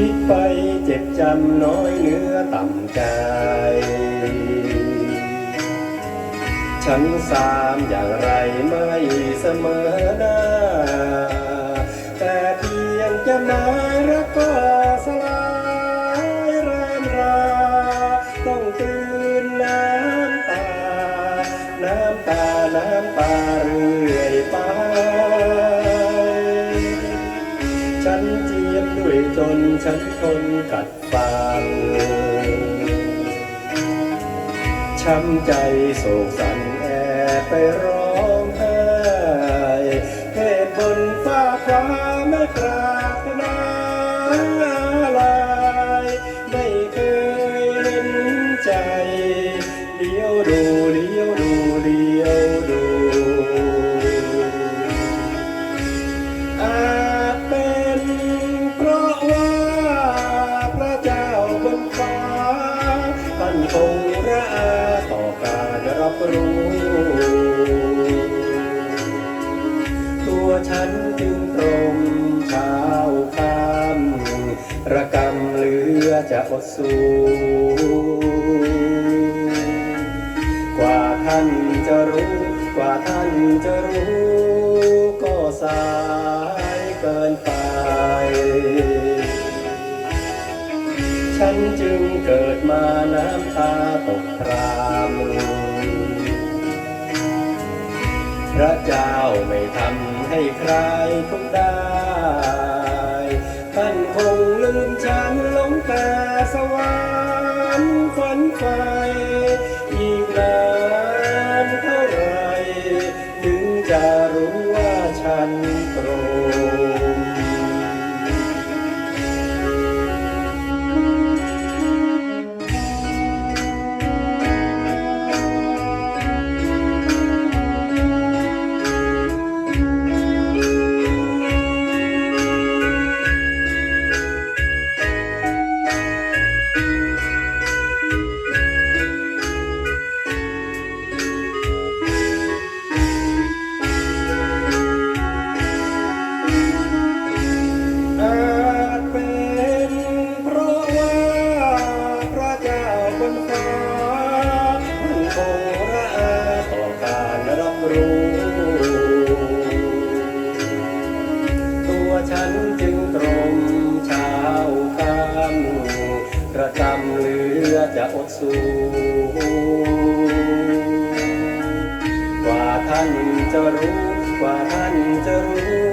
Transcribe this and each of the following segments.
คิดไปเจ็บจำน้อยเนื้อต่ำใจ ฉันสามอย่างไรไม่เสมอหน้า แต่เพียงจะมารักก็สลายรามรา ต้องกลืนน้ำตา น้ำตา น้ำตาเรือ ฉันทนกัดฟังช้ำใจโศกสันแอบไปร้องไห้เหตุบนฟ้าฟ้าไม่ปรารถนาลายไม่เคยเห็นใจเลี้ยวดู ระอาต่อการรับรู้ ตัวฉันจึงตรงเช้าคำระกำเหลือจะอดสูกว่าท่านจะรู้ กว่าท่านจะรู้ ก็สายเกินไป จึงเกิดมาน้ำตาตกพรามพระเจ้าไม่ทำให้ใครทุกข์ได้ท่านคงลืมฉันลงแต่สวรรค์ฝันไฟอีกนานเท่าไร ถึงจะรู้ว่าฉันตรง บนฟ้าท่านคงระอาต่อการรับรู้ ตัวฉันจึงตรงเช้าคำกระจำเหลือจะอดสู้กว่าท่านจะรู้ กว่าท่านจะรู้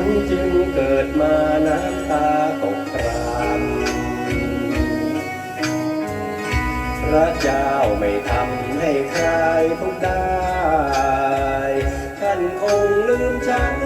ันจึงเกิดมาน้ำตาตกครามพระเจ้าไม่ทำให้ใครทุกได้ ท่านคงลืมฉัน